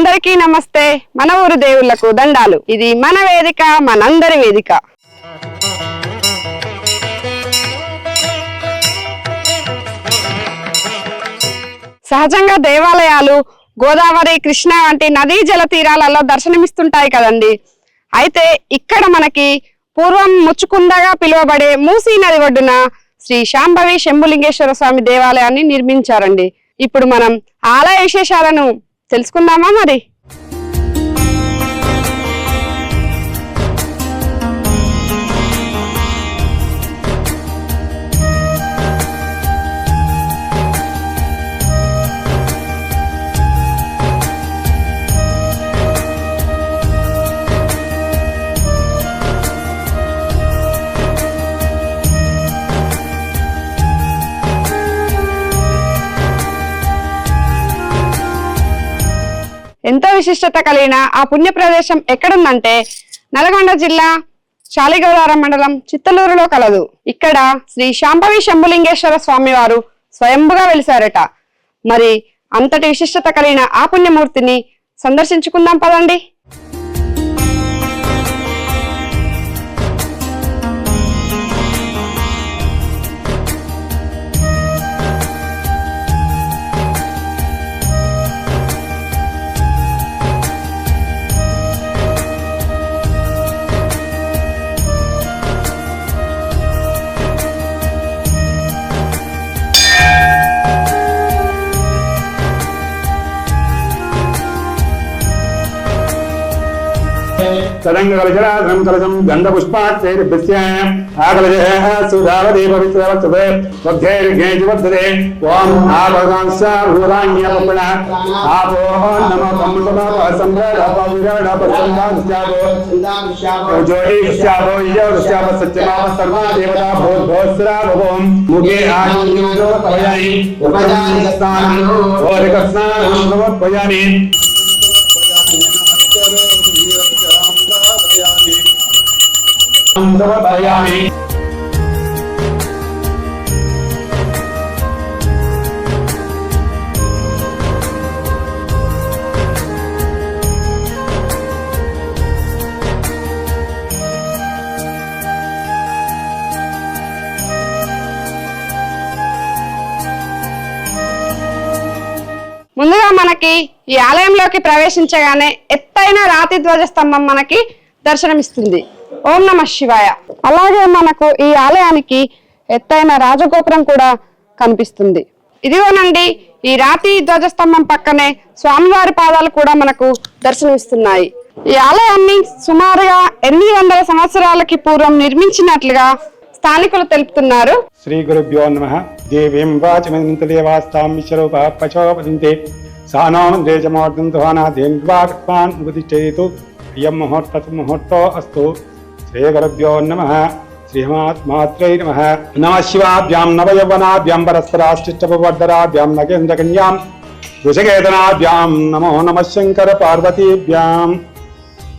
అందరికీ నమస్తే. మన ఊరు దేవుళ్ళకు దండాలు. ఇది మన వేదిక మనందరి వేదిక. సహజంగా దేవాలయాలు గోదావరి కృష్ణ వంటి నదీ జల తీరాలలో దర్శనమిస్తుంటాయి కదండి. అయితే ఇక్కడ మనకి పూర్వం ముచ్చుకుందగా పిలువబడే మూసీ నది ఒడ్డున శ్రీ శాంభవి శంభులింగేశ్వర స్వామి దేవాలయాన్ని నిర్మించారండి. ఇప్పుడు మనం ఆలయ విశేషాలను తెలుసుకుందామా మరి? ఎంతో విశిష్టత కలిగిన ఆ పుణ్య ప్రదేశం ఎక్కడుందంటే నల్గొండ జిల్లా శాలిగౌరారం మండలం చిత్తలూరులో కలదు. ఇక్కడ శ్రీ శాంభవి శంభులింగేశ్వర స్వామి వారు స్వయంభుగా వెలిసారట. మరి అంతటి విశిష్టత కలిగిన ఆ పుణ్యమూర్తిని సందర్శించుకుందాం పదండి. तरङ्गकलशराधनं कलशं गन्धपुष्पाक्षैर्भ्यस्य आकलशः सुधावदे पवित्रवत्सते बद्धैर्घेजि वर्धते ॐ आपदांस भूतान्यपण आपोः नमो कम्पपापः सम्प्रदापविरणपसन्दांश्चापो ज्योतिश्चापो यजोश्चाप सत्यमाप सर्वा देवता भोद्भोस्राभवं मुखे आयुर्योगपयानि उपजानि स्नानं भोरिकस्नानं भवत्पयानि సమర్పయామి ముందుగా మనకి ఈ ఆలయంలోకి ప్రవేశించగానే ఎత్తైన రాతి ధ్వజ స్తంభం మనకి దర్శనమిస్తుంది. ఓం నమ శివాయ. అలాగే మనకు ఈ ఆలయానికి ఎత్తైన రాజగోపురం కూడా కనిపిస్తుంది. ఇదిగోనండి ఈ రాతి ధ్వజస్తంభం పక్కనే స్వామివారి పాదాలు కూడా మనకు దర్శనమిస్తున్నాయి. ఈ ఆలయాన్ని సుమారుగా ఎనిమిది వందల సంవత్సరాలకి పూర్వం నిర్మించినట్లుగా స్థానికులు తెలుపుతున్నారు. శ్రీ గురుభ్యో నమ. దేవీం వాచమంతదేవాస్తాం విశ్వరూప పశోపదింతే ద్వారా చమోర్దంతవానాదేన్వాక్వాన్ ఉపతిష్టేతు ఇయం ముహూర్త ముహూర్తో అస్తు. శ్రీ నమ. శ్రీమాత్మాత్రై నమ. నమ శివాభ్యాం నవయవనాభ్యాం పరస్పరాశ్చిష్టపవర్ధరాభ్యాం నగేంద్రకన్యాం వృషకేతనాభ్యాం నమో నమ శంకర పార్వతీభ్యాం.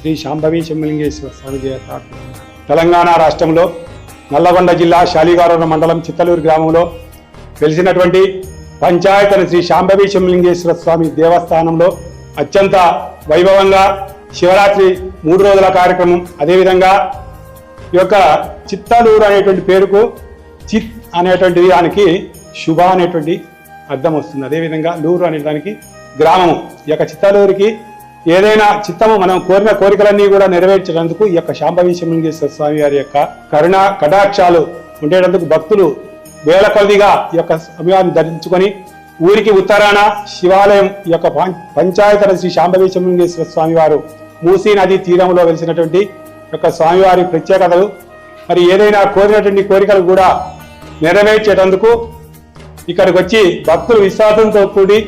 శ్రీ శాంభవి శంభలింగేశ్వర స్వామి తెలంగాణ రాష్ట్రంలో నల్లగొండ జిల్లా శాలిగారూర మండలం చిత్తలూరు గ్రామంలో వెలిసినటువంటి పంచాయతన శ్రీ శాంభవి శంభలింగేశ్వర స్వామి దేవస్థానంలో అత్యంత వైభవంగా శివరాత్రి మూడు రోజుల కార్యక్రమం. అదేవిధంగా ఈ యొక్క చిత్తలూరు అనేటువంటి పేరుకు చిత్ అనేటువంటి దానికి శుభ అనేటువంటి అర్థం వస్తుంది. అదేవిధంగా లూరు అనే దానికి గ్రామము. ఈ యొక్క చిత్తలూరుకి ఏదైనా చిత్తము మనం కోరిన కోరికలన్నీ కూడా నెరవేర్చినందుకు ఈ యొక్క శాంభవి స్వామి వారి యొక్క కరుణ కటాక్షాలు ఉండేటందుకు భక్తులు వేల కొద్దిగా ఈ యొక్క సమయాన్ని ధరించుకొని ఊరికి ఉత్తరాన శివాలయం ఈ యొక్క పం- శ్రీ శాంభవి స్వామి వారు మూసీ నది తీరంలో వెలిసినటువంటి యొక్క స్వామివారి ప్రత్యేకతలు మరి ఏదైనా కోరినటువంటి కోరికలు కూడా నెరవేర్చేటందుకు ఇక్కడికి వచ్చి భక్తులు విశ్వాసంతో కూడి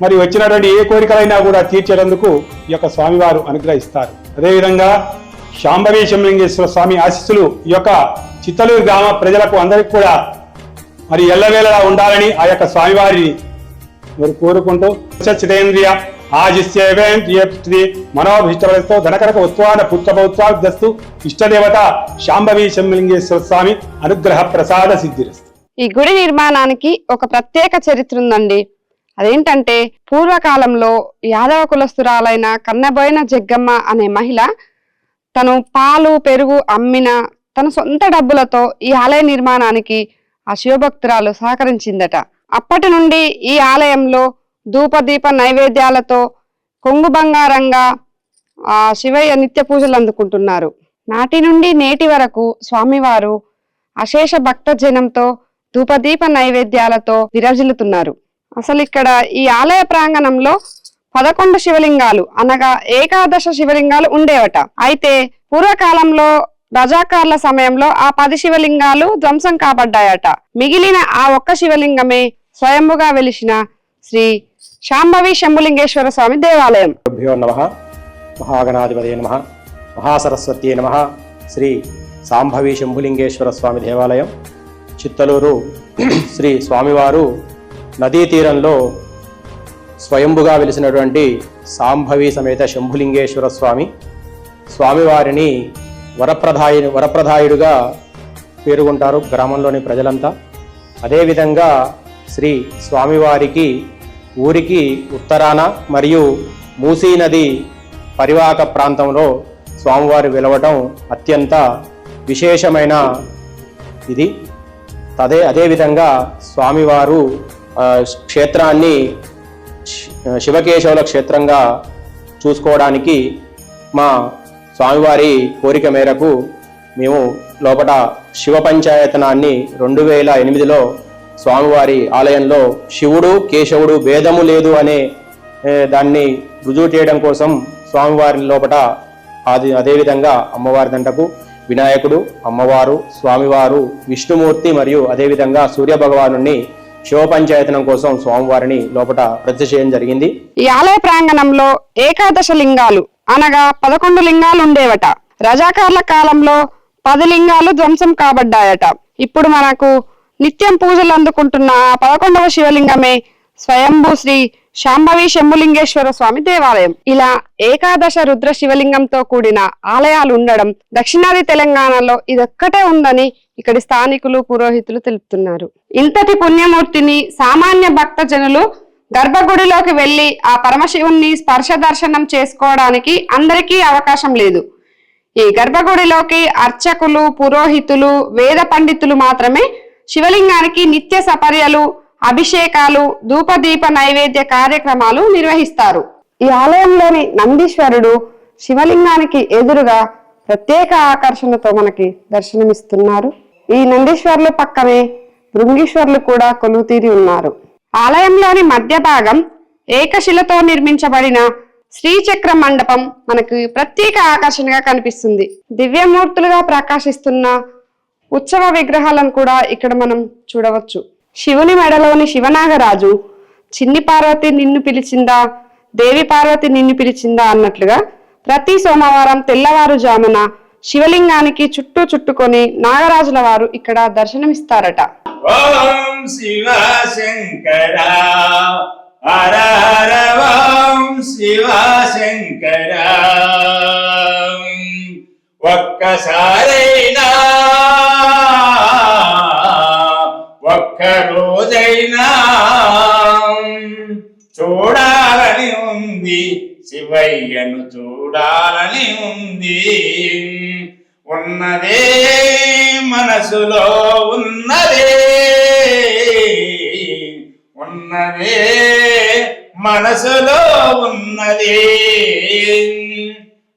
మరి వచ్చినటువంటి ఏ కోరికలైనా కూడా తీర్చేటందుకు ఈ యొక్క స్వామివారు అనుగ్రహిస్తారు. అదేవిధంగా శాంభవి శంభలింగేశ్వర స్వామి ఆశీస్సులు ఈ యొక్క చిత్తలూరు గ్రామ ప్రజలకు అందరికీ కూడా మరి ఎల్లవేళలా ఉండాలని ఆ యొక్క స్వామివారిని మరి కోరుకుంటూ చితేంద్రియ ఆజిస్యేవేంద్రియ మనోభిష్టవస్తో ధనకరక ఉత్వాన పుత్రపౌత్వాదస్తు ఇష్టదేవత శాంభవి శంభలింగేశ్వర స్వామి అనుగ్రహ ప్రసాద సిద్ధిరస్తు. ఈ గుడి నిర్మాణానికి ఒక ప్రత్యేక చరిత్ర ఉందండి. అదేంటంటే పూర్వకాలంలో యాదవ కులస్తురాలైన కన్నబోయిన జగ్గమ్మ అనే మహిళ తను పాలు పెరుగు అమ్మిన తన సొంత డబ్బులతో ఈ ఆలయ నిర్మాణానికి ఆ శివభక్తురాలు సహకరించిందట. అప్పటి నుండి ఈ ఆలయంలో ధూపదీప నైవేద్యాలతో కొంగు బంగారంగా ఆ శివయ్య నిత్య పూజలు అందుకుంటున్నారు. నాటి నుండి నేటి వరకు స్వామివారు అశేష భక్త జనంతో ధూపదీప నైవేద్యాలతో విరజిల్లుతున్నారు. అసలు ఇక్కడ ఈ ఆలయ ప్రాంగణంలో పదకొండు శివలింగాలు అనగా ఏకాదశ శివలింగాలు ఉండేవట. అయితే పూర్వకాలంలో రజాకార్ల సమయంలో ఆ పది శివలింగాలు ధ్వంసం కాబడ్డాయట. మిగిలిన ఆ ఒక్క శివలింగమే స్వయంభుగా వెలిసిన శ్రీ శాంభవి శంభులింగేశ్వర స్వామి దేవాలయం. గురుభ్యో నమ. మహాగణాధిపతే నమ. మహాసరస్వత్యే నమ. శ్రీ సాంభవి శంభులింగేశ్వర స్వామి దేవాలయం. చిత్తలూరు శ్రీ స్వామివారు నదీ తీరంలో స్వయంభుగా వెలిసినటువంటి సాంభవి సమేత శంభులింగేశ్వర స్వామి స్వామివారిని వరప్రదాయి వరప్రదాయుడుగా పేర్కొంటారు గ్రామంలోని ప్రజలంతా. అదేవిధంగా శ్రీ స్వామివారికి ఊరికి ఉత్తరాన మరియు మూసీ నది పరివాహక ప్రాంతంలో స్వామివారు వెలవటం అత్యంత విశేషమైన ఇది. అదే అదేవిధంగా స్వామివారు క్షేత్రాన్ని శివకేశవుల క్షేత్రంగా చూసుకోవడానికి మా స్వామివారి కోరిక మేరకు మేము లోపల శివ పంచాయతనాన్ని రెండు వేల ఎనిమిదిలో స్వామివారి ఆలయంలో శివుడు కేశవుడు భేదము లేదు అనే దాన్ని రుజువు చేయడం కోసం స్వామివారి లోపల అది అదేవిధంగా అమ్మవారి దంటకు వినాయకుడు అమ్మవారు స్వామివారు విష్ణుమూర్తి మరియు అదేవిధంగా సూర్య భగవాను శివ కోసం స్వామివారిని లోపల ప్రతిష్ఠ చేయడం జరిగింది. ఈ ఆలయ ప్రాంగణంలో ఏకాదశ లింగాలు అనగా పదకొండు లింగాలు ఉండేవట. రజాకార్ల కాలంలో పది లింగాలు ధ్వంసం కాబడ్డాయట. ఇప్పుడు మనకు నిత్యం పూజలు అందుకుంటున్న పదకొండవ శివలింగమే స్వయంభూ శ్రీ శాంభవి శంభులింగేశ్వర స్వామి దేవాలయం. ఇలా ఏకాదశ రుద్ర శివలింగంతో కూడిన ఆలయాలు ఉండడం దక్షిణాది తెలంగాణలో ఇదొక్కటే ఉందని ఇక్కడి స్థానికులు పురోహితులు తెలుపుతున్నారు. ఇంతటి పుణ్యమూర్తిని సామాన్య భక్త జనులు గర్భగుడిలోకి వెళ్ళి ఆ పరమశివుణ్ణి స్పర్శ దర్శనం చేసుకోవడానికి అందరికీ అవకాశం లేదు. ఈ గర్భగుడిలోకి అర్చకులు పురోహితులు వేద పండితులు మాత్రమే శివలింగానికి నిత్య సపర్యలు అభిషేకాలు ధూపదీప నైవేద్య కార్యక్రమాలు నిర్వహిస్తారు. ఈ ఆలయంలోని నందీశ్వరుడు శివలింగానికి ఎదురుగా ప్రత్యేక ఆకర్షణతో మనకి దర్శనమిస్తున్నారు. ఈ నందీశ్వరుల పక్కనే భృంగీశ్వరులు కూడా కొలువుతీరి ఉన్నారు. ఆలయంలోని మధ్య భాగం ఏకశిలతో నిర్మించబడిన శ్రీచక్ర మండపం మనకు ప్రత్యేక ఆకర్షణగా కనిపిస్తుంది. దివ్యమూర్తులుగా ప్రకాశిస్తున్న ఉత్సవ విగ్రహాలను కూడా ఇక్కడ మనం చూడవచ్చు. శివుని మెడలోని శివనాగరాజు చిన్ని పార్వతి నిన్ను పిలిచిందా? దేవి పార్వతి నిన్ను పిలిచిందా? అన్నట్లుగా ప్రతి సోమవారం తెల్లవారుజామున శివలింగానికి చుట్టూ చుట్టుకొని నాగరాజుల వారు ఇక్కడ దర్శనమిస్తారట. ఓం శివ శంకర హర హర ఓం శివ శంకర. ఒక్కసారైనా ఒక్క రోజైనా చూడాలని ఉంది. శివయ్యను చూడాలని ఉంది. ఉన్నదే మనసులో ఉన్నదే. ఉన్నదే మనసులో ఉన్నదే.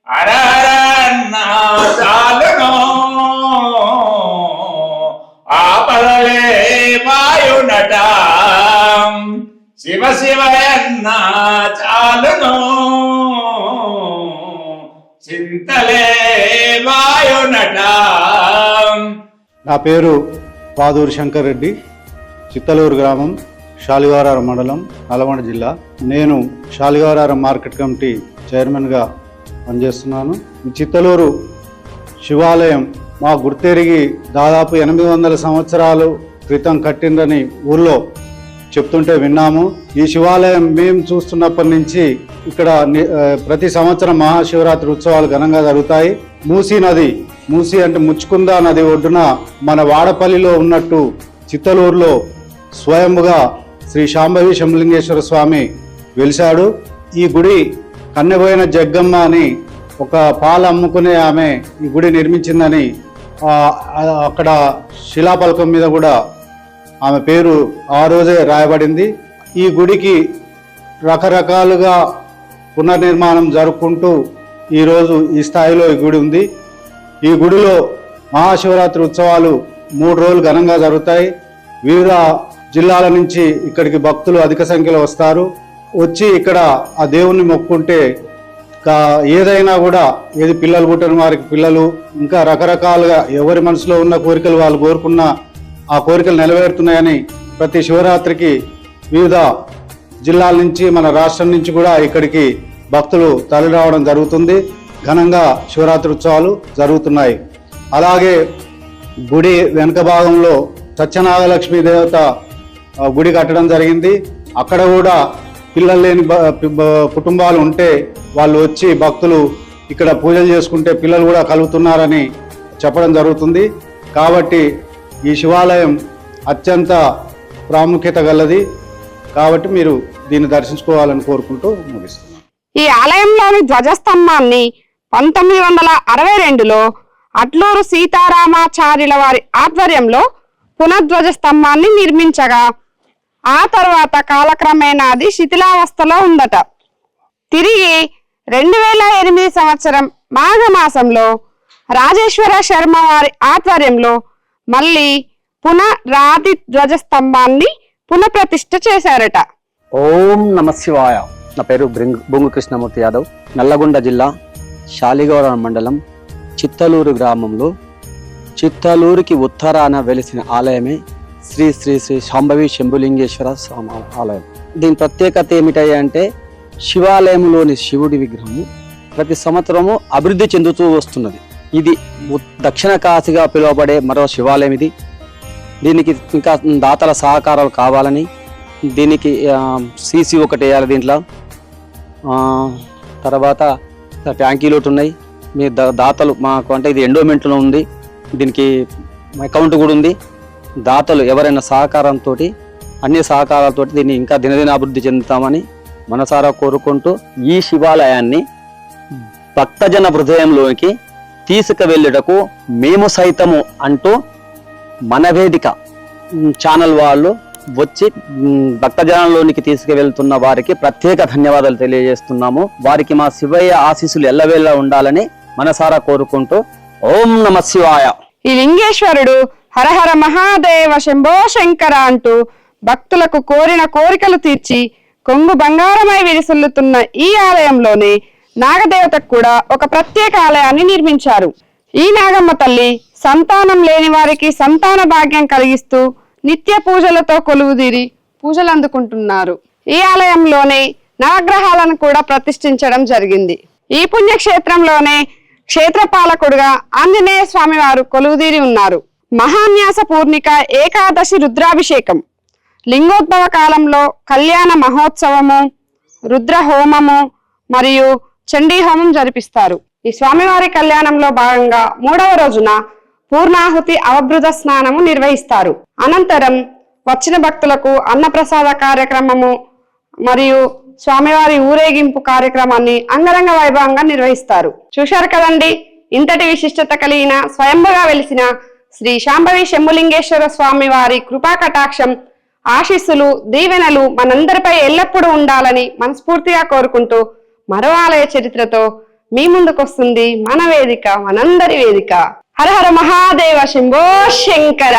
అరారా చాలును. శివ శివ చాలును. చింతలే వాయునట. నా పేరు పాదూరు శంకర్ రెడ్డి చిత్తలూరు గ్రామం శాలివారారం మండలం నల్గొండ జిల్లా. నేను శాలివారారం మార్కెట్ కమిటీ చైర్మన్గా పనిచేస్తున్నాను. ఈ చిత్తలూరు శివాలయం మా గుర్తెరిగి దాదాపు ఎనిమిది వందల సంవత్సరాలు క్రితం కట్టిందని ఊర్లో చెప్తుంటే విన్నాము. ఈ శివాలయం మేము చూస్తున్నప్పటి నుంచి ఇక్కడ ప్రతి సంవత్సరం మహాశివరాత్రి ఉత్సవాలు ఘనంగా జరుగుతాయి. మూసీ నది మూసీ అంటే ముచ్చుకుంద నది ఒడ్డున మన వాడపల్లిలో ఉన్నట్టు చిత్తలూరులో స్వయంగా శ్రీ శాంభవి శంభలింగేశ్వర స్వామి వెలిశాడు. ఈ గుడి కన్నెపోయిన జగ్గమ్మ అని ఒక పాలు అమ్ముకునే ఆమె ఈ గుడి నిర్మించిందని అక్కడ శిలాపలకం మీద కూడా ఆమె పేరు ఆ రోజే రాయబడింది. ఈ గుడికి రకరకాలుగా పునర్నిర్మాణం జరుపుకుంటూ ఈరోజు ఈ స్థాయిలో ఈ గుడి ఉంది. ఈ గుడిలో మహాశివరాత్రి ఉత్సవాలు మూడు రోజులు ఘనంగా జరుగుతాయి. వివిధ జిల్లాల నుంచి ఇక్కడికి భక్తులు అధిక సంఖ్యలో వస్తారు. వచ్చి ఇక్కడ ఆ దేవుణ్ణి మొక్కుంటే కా- ఏదైనా కూడా ఏది పిల్లలు పుట్టిన వారికి పిల్లలు ఇంకా రకరకాలుగా ఎవరి మనసులో ఉన్న కోరికలు వాళ్ళు కోరుకున్న ఆ కోరికలు నెరవేరుతున్నాయని ప్రతి శివరాత్రికి వివిధ జిల్లాల నుంచి మన రాష్ట్రం నుంచి కూడా ఇక్కడికి భక్తులు తరలి రావడం జరుగుతుంది. ఘనంగా శివరాత్రి ఉత్సవాలు జరుగుతున్నాయి. అలాగే గుడి వెనుక భాగంలో సత్యనాగలక్ష్మి దేవత గుడి కట్టడం జరిగింది. అక్కడ కూడా పిల్లలు లేని కుటుంబాలు ఉంటే వాళ్ళు వచ్చి భక్తులు ఇక్కడ పూజలు చేసుకుంటే పిల్లలు కూడా కలుగుతున్నారని చెప్పడం జరుగుతుంది. కాబట్టి ఈ శివాలయం అత్యంత ప్రాముఖ్యత గలది. కాబట్టి మీరు దీన్ని దర్శించుకోవాలని కోరుకుంటూ ముగిస్తున్నాను. ఈ ఆలయంలోని ధ్వజస్తంభాన్ని పంతొమ్మిది వందల అరవై రెండులో అట్లూరు సీతారామాచార్యుల వారి ఆధ్వర్యంలో పునఃధ్వజ స్తంభాన్ని నిర్మించగా ఆ తర్వాత కాలక్రమేణా అది శిథిలావస్థలో ఉందట. తిరిగి రెండు వేల ఎనిమిది సంవత్సరం మాఘమాసంలో రాజేశ్వర శర్మ వారి ఆధ్వర్యంలో మళ్ళీ పునః ధ్వజ ధ్వజస్తంభాన్ని పునఃప్రతిష్ఠ చేశారట. ఓం నమ శివాయ. నా పేరు బొంగు కృష్ణమూర్తి యాదవ్. నల్లగొండ జిల్లా శాలిగౌర మండలం చిత్తలూరు గ్రామంలో చిత్తలూరుకి ఉత్తరాన వెలిసిన ఆలయమే శ్రీ శ్రీ శ్రీ శాంభవి శంభులింగేశ్వర స్వామి ఆలయం. దీని ప్రత్యేకత ఏమిటంటే అంటే శివాలయంలోని శివుడి విగ్రహము ప్రతి సంవత్సరము అభివృద్ధి చెందుతూ వస్తున్నది. ఇది దక్షిణ కాశీగా పిలువబడే మరో శివాలయం ఇది. దీనికి ఇంకా దాతల సహకారాలు కావాలని దీనికి సీసీ ఒకటి వేయాలి దీంట్లో. తర్వాత ట్యాంకీలు ఒకటి ఉన్నాయి. మీ దాతలు మాకు అంటే ఇది ఎండోమెంట్లో ఉంది. దీనికి అకౌంట్ కూడా ఉంది. దాతలు ఎవరైనా సహకారంతో అన్ని సహకారాలతో దీన్ని ఇంకా దినదినాభివృద్ధి చెందుతామని మనసారా కోరుకుంటూ ఈ శివాలయాన్ని భక్తజన హృదయంలోకి తీసుకువెళ్ళుటకు మేము సైతము అంటూ మన వేదిక ఛానల్ వాళ్ళు వచ్చి భక్తజనంలోనికి తీసుకువెళ్తున్న వారికి ప్రత్యేక ధన్యవాదాలు తెలియజేస్తున్నాము. వారికి మా శివయ్య ఆశీస్సులు ఎల్లవేళ ఉండాలని మనసారా కోరుకుంటూ ఓం నమ శివాయ. ఈ లింగేశ్వరుడు హరహర మహాదేవ శంభో శంకర అంటూ భక్తులకు కోరిన కోరికలు తీర్చి కొంగు బంగారమై విరిసిల్లుతున్న ఈ ఆలయంలోనే నాగదేవతకు కూడా ఒక ప్రత్యేక ఆలయాన్ని నిర్మించారు. ఈ నాగమ్మ తల్లి సంతానం లేని వారికి సంతాన భాగ్యం కలిగిస్తూ నిత్య పూజలతో కొలువుదీరి పూజలు అందుకుంటున్నారు. ఈ ఆలయంలోనే నవగ్రహాలను కూడా ప్రతిష్ఠించడం జరిగింది. ఈ పుణ్యక్షేత్రంలోనే క్షేత్రపాలకుడుగా ఆంజనేయ స్వామి వారు కొలువుదీరి ఉన్నారు. మహాన్యాస పూర్ణిక ఏకాదశి రుద్రాభిషేకం. లింగోద్భవ కాలంలో కళ్యాణ మహోత్సవము రుద్ర హోమము మరియు చండీ హోమం జరిపిస్తారు. ఈ స్వామివారి కళ్యాణంలో భాగంగా మూడవ రోజున పూర్ణాహుతి అవభృత స్నానము నిర్వహిస్తారు. అనంతరం వచ్చిన భక్తులకు అన్నప్రసాద కార్యక్రమము మరియు స్వామివారి ఊరేగింపు కార్యక్రమాన్ని అంగరంగ వైభవంగా నిర్వహిస్తారు. చూశారు కదండి? ఇంతటి విశిష్టత కలిగిన స్వయంభుగా వెలిసిన శ్రీ శాంభవి శంభులింగేశ్వర స్వామి వారి కృపా కటాక్షం ఆశీస్సులు దీవెనలు మనందరిపై ఎల్లప్పుడూ ఉండాలని మనస్ఫూర్తిగా కోరుకుంటూ మరో ఆలయ చరిత్రతో మీ ముందుకొస్తుంది మన వేదిక మనందరి వేదిక. హర హర మహాదేవ శంభో శంకర.